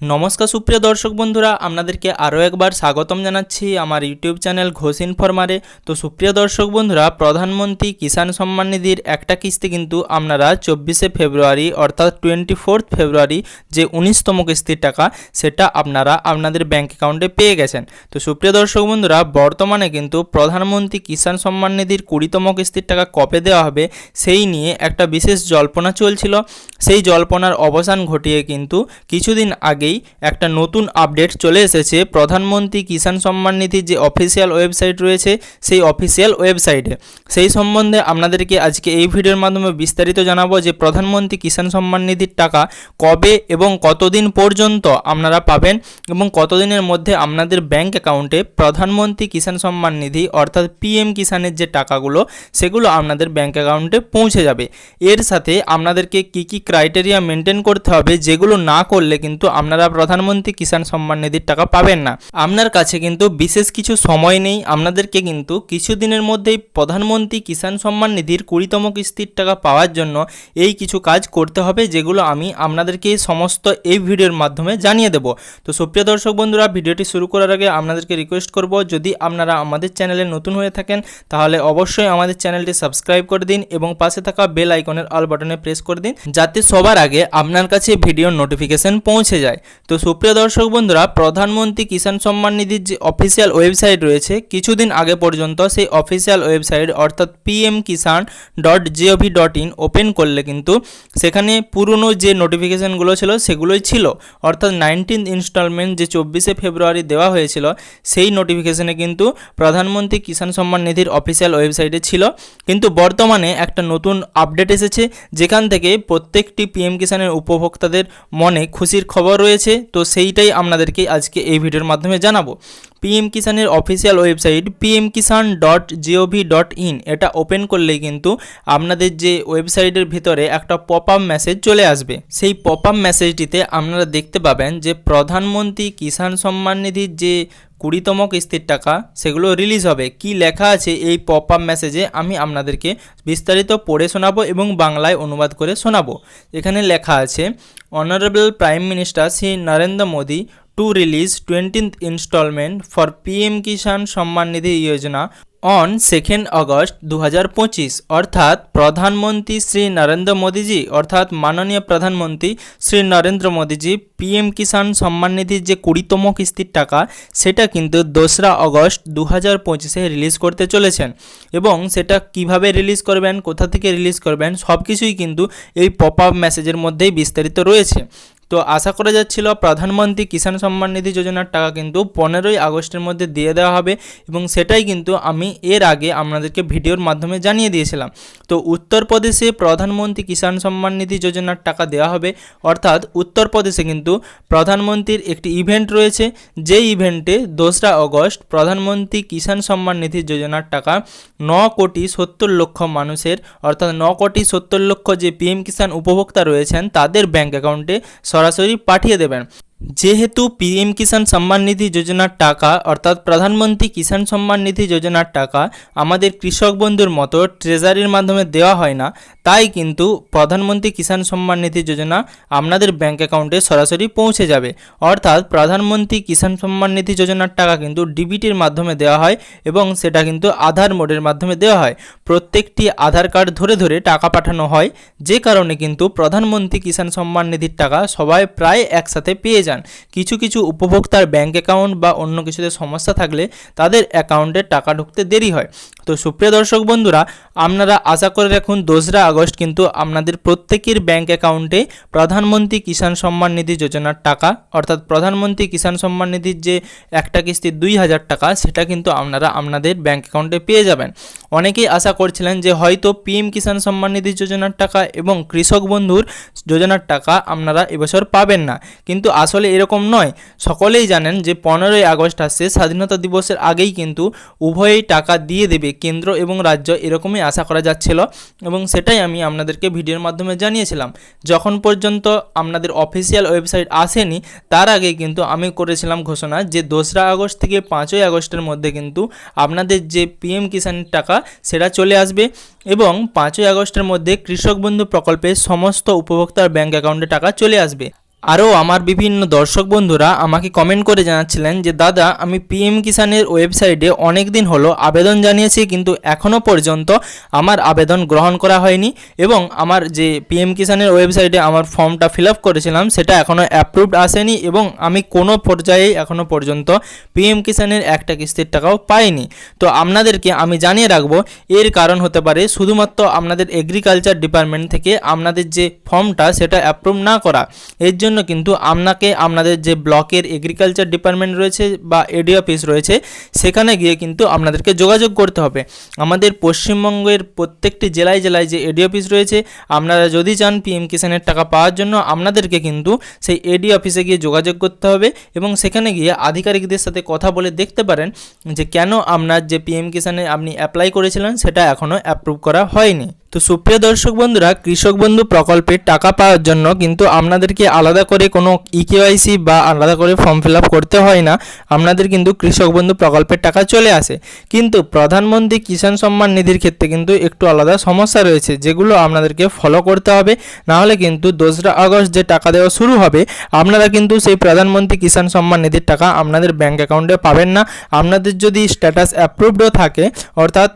নমস্কার, সুপ্রিয় দর্শক বন্ধুরা, আপনাদেরকে আরও একবার স্বাগতম জানাচ্ছি আমার ইউটিউব চ্যানেল ঘোষ ইনফরমারে। তো সুপ্রিয় দর্শক বন্ধুরা, প্রধানমন্ত্রী কিষাণ সম্মান নিধির একটা কিস্তি কিন্তু আপনারা চব্বিশে ফেব্রুয়ারি অর্থাৎ টোয়েন্টি ফোর্থ ফেব্রুয়ারি যে উনিশতম কিস্তির টাকা, সেটা আপনারা আপনাদের ব্যাঙ্ক অ্যাকাউন্টে পেয়ে গেছেন। তো সুপ্রিয় দর্শক বন্ধুরা, বর্তমানে কিন্তু প্রধানমন্ত্রী কিষাণ সম্মান নিধির কুড়িতম কিস্তির টাকা কবে দেওয়া হবে, সেই নিয়ে একটা বিশেষ জল্পনা চলছিল। সেই জল্পনার অবসান ঘটিয়ে কিন্তু কিছুদিন আগেই একটা নতুন আপডেট চলে এসেছে। প্রধানমন্ত্রী কিষাণ সম্মান নিধির যে অফিসিয়াল ওয়েবসাইট রয়েছে, সেই অফিসিয়াল ওয়েবসাইটে। সেই সম্বন্ধে আপনাদেরকে আজকে এই ভিডিওর মাধ্যমে বিস্তারিত জানাব যে প্রধানমন্ত্রী কিষাণ সম্মান নিধির টাকা কবে এবং কতদিন পর্যন্ত আপনারা পাবেন এবং কতদিনের মধ্যে আপনাদের ব্যাংক অ্যাকাউন্টে প্রধানমন্ত্রী কিষাণ সম্মান নিধি অর্থাৎ পিএম কিষাণের যে টাকাগুলো, সেগুলো আপনাদের ব্যাংক অ্যাকাউন্টে পৌঁছে যাবে। এর সাথে আপনাদেরকে কি কি ক্রাইটেরিয়া মেনটেন করতে হবে, যেগুলো না করলে কিন্তু আপনারা প্রধানমন্ত্রী কিষাণ সম্মান নিধির টাকা পাবেন না। আপনার কাছে কিন্তু বিশেষ কিছু সময় নেই। আপনাদেরকে কিন্তু কিছুদিনের মধ্যেই প্রধানমন্ত্রী কিষাণ সম্মান নিধির কুড়িতম কিস্তির টাকা পাওয়ার জন্য এই কিছু কাজ করতে হবে, যেগুলো আমি আপনাদেরকে সমস্ত এই ভিডিওর মাধ্যমে জানিয়ে দেব। তো সুপ্রিয় দর্শক বন্ধুরা, ভিডিওটি শুরু করার আগে আপনাদেরকে রিকোয়েস্ট করব, যদি আপনারা আমাদের চ্যানেলে নতুন হয়ে থাকেন, তাহলে অবশ্যই আমাদের চ্যানেলটি সাবস্ক্রাইব করে দিন এবং পাশে থাকা বেল আইকনের অল বাটনে প্রেস করে দিন, যাতে সবার আগে আপনার কাছে ভিডিওর নোটিফিকেশন পৌঁছে যায়। তো সুপ্রিয় দর্শক বন্ধুরা, প্রধানমন্ত্রী কিষাণ সম্মান নিধির যে অফিসিয়াল ওয়েবসাইট রয়েছে, কিছুদিন আগে পর্যন্ত সেই অফিসিয়াল ওয়েবসাইট অর্থাৎ PM Kisan dot G O V dot in open করলে কিন্তু সেখানে পুরনো যে নোটিফিকেশানগুলো ছিল, সেগুলোই ছিল। অর্থাৎ নাইনটিন ইনস্টলমেন্ট যে চব্বিশে ফেব্রুয়ারি দেওয়া হয়েছিল, সেই নোটিফিকেশানে কিন্তু প্রধানমন্ত্রী কিষাণ সম্মান নিধির অফিসিয়াল ওয়েবসাইটে ছিল। কিন্তু বর্তমানে একটা নতুন আপডেট এসেছে, যেখান থেকে প্রত্যেকটি পিএম কিষাণের উপভোক্তাদের মনে খুশির খবর রয়েছে। তো সেইটাই আপনাদেরকে আজকে এই ভিডিওর মাধ্যমে জানাব। PM কিষাণের official website PM Kisan dot G O V dot in এটা ওপেন করলেই কিন্তু আপনাদের যে ওয়েবসাইটের ভিতরে একটা পপ আপ মেসেজ চলে আসবে। সেই পপ আপ মেসেজটিতে আপনারা দেখতে পাবেন যে প্রধানমন্ত্রী কিষাণ সম্মান নিধির যে কুড়িতম কিস্তির টাকা, সেগুলো রিলিজ হবে। কি লেখা আছে এই পপ আপ মেসেজে আমি আপনাদেরকে বিস্তারিত পড়ে শোনাবো এবং বাংলায় অনুবাদ করে শোনাবো। এখানে লেখা আছে honourable prime minister Shri Narendra Modi to release twentieth instalment for PM Kisan Samman Nidhi Yojana on second August দু হাজার পঁচিশ অর্থাৎ প্রধানমন্ত্রী শ্রী নরেন্দ্র মোদীজি, অর্থাৎ মাননীয় প্রধানমন্ত্রী শ্রী নরেন্দ্র মোদীজি পিএম কিষাণ সম্মান নিধির যে কুড়িতম কিস্তির টাকা, সেটা কিন্তু দোসরা আগস্ট দু হাজার পঁচিশে রিলিজ করতে চলেছেন। এবং সেটা কীভাবে রিলিজ করবেন, কোথা থেকে রিলিজ করবেন সব কিছুই কিন্তু এই পপ আপ মেসেজের মধ্যেই বিস্তারিত রয়েছে। তো আশা করা যাচ্ছিল প্রধানমন্ত্রী কিষাণ সম্মান নিধি যোজনার টাকা কিন্তু পনেরোই আগস্টের মধ্যে দিয়ে দেওয়া হবে এবং সেটাই কিন্তু আমি এর আগে আপনাদেরকে ভিডিওর মাধ্যমে জানিয়ে দিয়েছিলাম। তো উত্তরপ্রদেশে প্রধানমন্ত্রী কিষাণ সম্মান নিধি যোজনার টাকা দেওয়া হবে, অর্থাৎ উত্তরপ্রদেশে কিন্তু প্রধানমন্ত্রীর একটি ইভেন্ট রয়েছে যে ইভেন্টে দোসরা আগস্ট প্রধানমন্ত্রী কিষাণ সম্মান নিধি যোজনার টাকা ন কোটি সত্তর লক্ষ মানুষের, অর্থাৎ ন কোটি সত্তর লক্ষ যে পিএম কিষাণ উপভোক্তা রয়েছেন, তাদের ব্যাঙ্ক অ্যাকাউন্টে সরাসরি পাঠিয়ে দেবেন। যেহেতু পিএম কিষাণ সম্মান নিধি যোজনার টাকা, অর্থাৎ প্রধানমন্ত্রী কিষাণ সম্মান নিধি যোজনার টাকা আমাদের কৃষক বন্ধুর মতো ট্রেজারির মাধ্যমে দেওয়া হয় না তাই কিন্তু প্রধানমন্ত্রী কিষাণ সম্মান নিধি যোজনা আপনাদের ব্যাঙ্ক অ্যাকাউন্টে সরাসরি পৌঁছে যাবে। অর্থাৎ প্রধানমন্ত্রী কিষাণ সম্মান নিধি যোজনার টাকা কিন্তু ডিবিটির মাধ্যমে দেওয়া হয় এবং সেটা কিন্তু আধার মোডের মাধ্যমে দেওয়া হয়। প্রত্যেকটি আধার কার্ড ধরে ধরে টাকা পাঠানো হয়। যে কারণে কিন্তু প্রধানমন্ত্রী কিষাণ সম্মান নিধির টাকা সবাই প্রায় একসাথে পেয়ে যান। কিছু কিছু উপভোক্তার ব্যাঙ্ক অ্যাকাউন্ট বা অন্য কিছুতে সমস্যা থাকলে তাদের অ্যাকাউন্টে টাকা ঢুকতে দেরি হয়। তো সুপ্রিয় দর্শক বন্ধুরা, আপনারা আশা করে রাখুন দোসরা আগস্ট কিন্তু আপনাদের প্রত্যেকের ব্যাঙ্ক অ্যাকাউন্টে প্রধানমন্ত্রী কিষাণ সম্মান নিধি যোজনার টাকা, অর্থাৎ প্রধানমন্ত্রী কিষাণ সম্মান নিধির যে একটা কিস্তি দুই হাজার টাকা, সেটা কিন্তু আপনারা আপনাদের ব্যাঙ্ক অ্যাকাউন্টে পেয়ে যাবেন। অনেকেই আশা করছিলেন যে হয়তো পিএম কিষাণ সম্মান নিধি যোজনার টাকা এবং কৃষক বন্ধুর যোজনার টাকা আপনারা এবছর পাবেন না। কিন্তু আসলে এরকম নয়। সকলেই জানেন যে পনেরোই আগস্ট আসছে, স্বাধীনতা দিবসের আগেই কিন্তু উভয়ই টাকা দিয়ে দেবে কেন্দ্র এবং রাজ্য এরকমই আশা করা যাচ্ছিল এবং সেটাই আমি আপনাদেরকে ভিডিওর মাধ্যমে জানিয়েছিলাম। যখন পর্যন্ত আপনাদের অফিসিয়াল ওয়েবসাইট আসেনি, তার আগে কিন্তু আমি করেছিলাম ঘোষণা যে দোসরা আগস্ট থেকে পাঁচই আগস্টের মধ্যে কিন্তু আপনাদের যে পিএম কিষাণের টাকা সেটা চলে আসবে। এবং পাঁচই আগস্টের মধ্যে কৃষক বন্ধু প্রকল্পের সমস্ত উপভোক্তার ব্যাঙ্ক অ্যাকাউন্টে টাকা চলে আসবে। আরও আমার বিভিন্ন দর্শক বন্ধুরা আমাকে কমেন্ট করে জানাচ্ছিলেন যে, দাদা, আমি পিএম কিষানের ওয়েবসাইটে অনেক দিন হলো আবেদন জানিয়েছি, কিন্তু এখনও পর্যন্ত আমার আবেদন গ্রহণ করা হয়নি এবং আমার যে পিএম কিষানের ওয়েবসাইটে আমার ফর্মটা ফিল আপ করেছিলাম, সেটা এখনও অ্যাপ্রুভড আসেনি এবং আমি কোনো পর্যায়েই এখনও পর্যন্ত পিএম কিষানের একটা কিস্তির টাকাও পাইনি। তো আপনাদেরকে আমি জানিয়ে রাখব, এর কারণ হতে পারে শুধুমাত্র আপনাদের এগ্রিকালচার ডিপার্টমেন্ট থেকে আপনাদের যে ফর্মটা, সেটা অ্যাপ্রুভ না করা। এর জন্য কিন্তু আপনাকে আপনাদের যে ব্লকের এগ্রিকালচার ডিপার্টমেন্ট রয়েছে বা এডি অফিস রয়েছে, সেখানে গিয়ে কিন্তু আপনাদেরকে যোগাযোগ করতে হবে। আমাদের পশ্চিমবঙ্গের প্রত্যেকটি জেলায় জেলায় যে এডি অফিস রয়েছে, আপনারা যদি চান পিএম কিষানের টাকা পাওয়ার জন্য, আপনাদেরকে কিন্তু সেই এডি অফিসে গিয়ে যোগাযোগ করতে হবে এবং সেখানে গিয়ে আধিকারিকদের সাথে কথা বলে দেখতে পারেন যে কেন আপনার যে পিএম কিষানে আপনি অ্যাপ্লাই করেছিলেন, সেটা এখনও অ্যাপ্রুভ করা হয়নি। তো সুপ্রিয় দর্শক বন্ধুরা, কৃষক বন্ধু প্রকল্পের টাকা পাওয়ার জন্য কিন্তু আপনাদেরকে আলাদা করে কোনো ইকেওয়াইসি বা আলাদা করে ফর্ম ফিল করতে হয় না। আপনাদের কিন্তু কৃষক বন্ধু প্রকল্পের টাকা চলে আসে। কিন্তু প্রধানমন্ত্রী কিষাণ সম্মান নিধির ক্ষেত্রে কিন্তু একটু আলাদা সমস্যা রয়েছে, যেগুলো আপনাদেরকে ফলো করতে হবে। নাহলে কিন্তু দোসরা আগস্ট যে টাকা দেওয়া শুরু হবে, আপনারা কিন্তু সেই প্রধানমন্ত্রী কিষাণ সম্মান নিধির টাকা আপনাদের ব্যাঙ্ক অ্যাকাউন্টে পাবেন না। আপনাদের যদি স্ট্যাটাস অ্যাপ্রুভডও থাকে, অর্থাৎ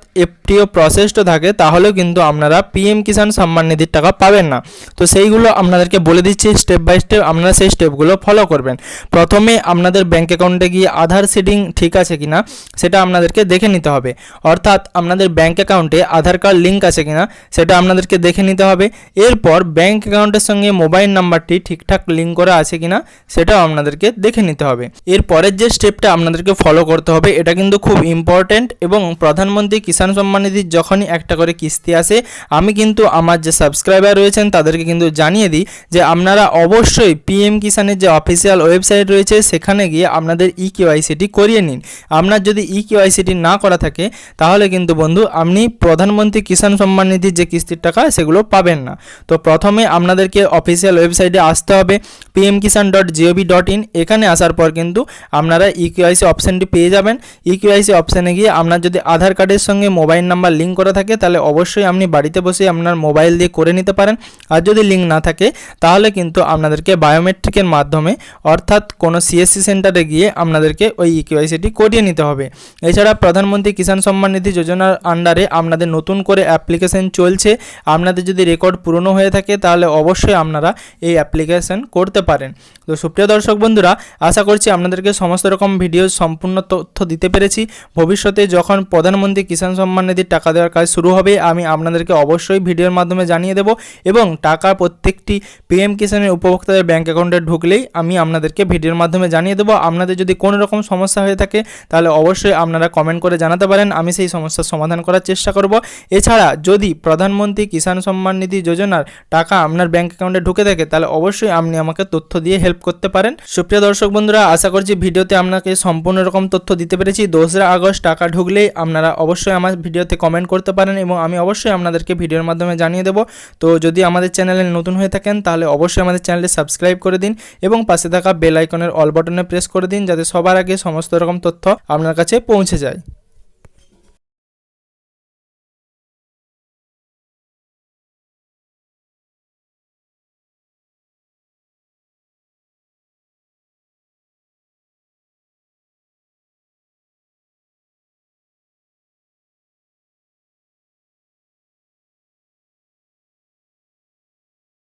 এফটিও প্রসেসডও থাকে, তাহলেও কিন্তু আপনারা পিএম কিষাণ সম্মান নিধির টাকা পাবেন না। তো সেইগুলো আপনাদেরকে বলে দিচ্ছি স্টেপ বাই স্টেপ আপনারা সেই স্টেপগুলো ফলো করবেন। প্রথমে আপনাদের ব্যাঙ্ক অ্যাকাউন্টে গিয়ে আধার সিডিং ঠিক আছে কিনা, সেটা আপনাদেরকে দেখে নিতে হবে। অর্থাৎ আপনাদের ব্যাঙ্ক অ্যাকাউন্টে আধার কার্ড লিঙ্ক আছে কিনা, সেটা আপনাদেরকে দেখে নিতে হবে। এরপর ব্যাঙ্ক অ্যাকাউন্টের সঙ্গে মোবাইল নাম্বারটি ঠিকঠাক লিঙ্ক করা আছে কিনা, সেটাও আপনাদেরকে দেখে নিতে হবে। এর পরের যে স্টেপটা আপনাদেরকে ফলো করতে হবে, এটা কিন্তু খুব ইম্পর্ট্যান্ট এবং প্রধানমন্ত্রী কিষাণ সম্মান নিধির যখনই একটা করে কিস্তি আসে, আমি কিন্তু আমার যে সাবস্ক্রাইবার রয়েছেন, তাদেরকে কিন্তু জানিয়ে দিই যে আপনারা অবশ্যই পিএম কিষানের যে অফিসিয়াল ওয়েবসাইট রয়েছে, সেখানে গিয়ে আপনাদের ই কেওয়াইসিটি করিয়ে নিন। আপনার যদি ই কেওয়াইসিটি না করা থাকে, তাহলে কিন্তু বন্ধু, আপনি প্রধানমন্ত্রী কিষাণ সম্মান নিধির যে কিস্তির টাকা, সেগুলো পাবেন না। তো প্রথমে আপনাদেরকে অফিসিয়াল ওয়েবসাইটে আসতে হবে। PM Kisan dot G O V dot in এখানে আসার পর কিন্তু আপনারা ই কেওয়াইসি অপশানটি পেয়ে যাবেন। ই কেওয়াইসি অপশানে গিয়ে আপনার যদি আধার কার্ডের সঙ্গে মোবাইল নাম্বার লিঙ্ক করা থাকে, তাহলে অবশ্যই আপনি বাড়িতে বসে আপনার মোবাইল দিয়ে করে নিতে পারেন। আর যদি লিঙ্ক না থাকে, তাহলে কিন্তু আপনাদেরকে বায়োমেট্রিকের মাধ্যমে, অর্থাৎ কোনো সিএসসি সেন্টারে গিয়ে আপনাদেরকে ওই ইকেওয়াইসিটি করিয়ে নিতে হবে। এছাড়া প্রধানমন্ত্রী কিষাণ সম্মান নিধি যোজনার আন্ডারে আপনাদের নতুন করে অ্যাপ্লিকেশন চলছে। আপনাদের যদি রেকর্ড পুরনো হয়ে থাকে, তাহলে অবশ্যই আপনারা এই অ্যাপ্লিকেশন করতে পারেন। তো সুপ্রিয় দর্শক বন্ধুরা, আশা করছি আপনাদেরকে সমস্ত রকম ভিডিও সম্পূর্ণ তথ্য দিতে পেরেছি। ভবিষ্যতে যখন প্রধানমন্ত্রী কিষাণ সম্মান নিধির টাকা দেওয়ার কাজ শুরু হবে, আমি আপনাদেরকে অবশ্যই ভিডিওর মাধ্যমে জানিয়ে দেব এবং টাকা প্রত্যেকটি পিএম কিষাণের উপভোক্তাদের ব্যাঙ্ক অ্যাকাউন্টে ঢুকলেই আমি আপনাদেরকে ভিডিওর মাধ্যমে জানিয়ে দেবো। আপনাদের যদি কোনো রকম সমস্যা হয়ে থাকে, তাহলে অবশ্যই আপনারা কমেন্ট করে জানাতে পারেন। আমি সেই সমস্যার সমাধান করার চেষ্টা করব। এছাড়া যদি প্রধানমন্ত্রী কিষাণ সম্মান নিধি যোজনার টাকা আপনার ব্যাঙ্ক অ্যাকাউন্টে ঢুকে থাকে, তাহলে অবশ্যই আপনি আমাকে তথ্য দিয়ে হেল্প করতে পারেন। সুপ্রিয় দর্শক বন্ধুরা, আশা করছি ভিডিওতে আপনাকে সম্পূর্ণ রকম তথ্য দিতে পেরেছি। দোসরা আগস্ট, টাকা ঢুকলেই আপনারা অবশ্যই আমার ভিডিওতে কমেন্ট করতে পারেন এবং আমি অবশ্যই আপনাদেরকে ভিডিওর মাধ্যমে জানিয়ে দেবো। তো যদি আমাদের চ্যানেলে নতুন হয়ে থাকেন, তাহলে অবশ্যই আমাদের চ্যানেলটি সাবস্ক্রাইব করে দিন এবং পাশে থাকা বেল আইকনের অল বাটনে প্রেস করে দিন, যাতে সবার আগে সমস্ত রকম তথ্য আপনার কাছে পৌঁছে যায়।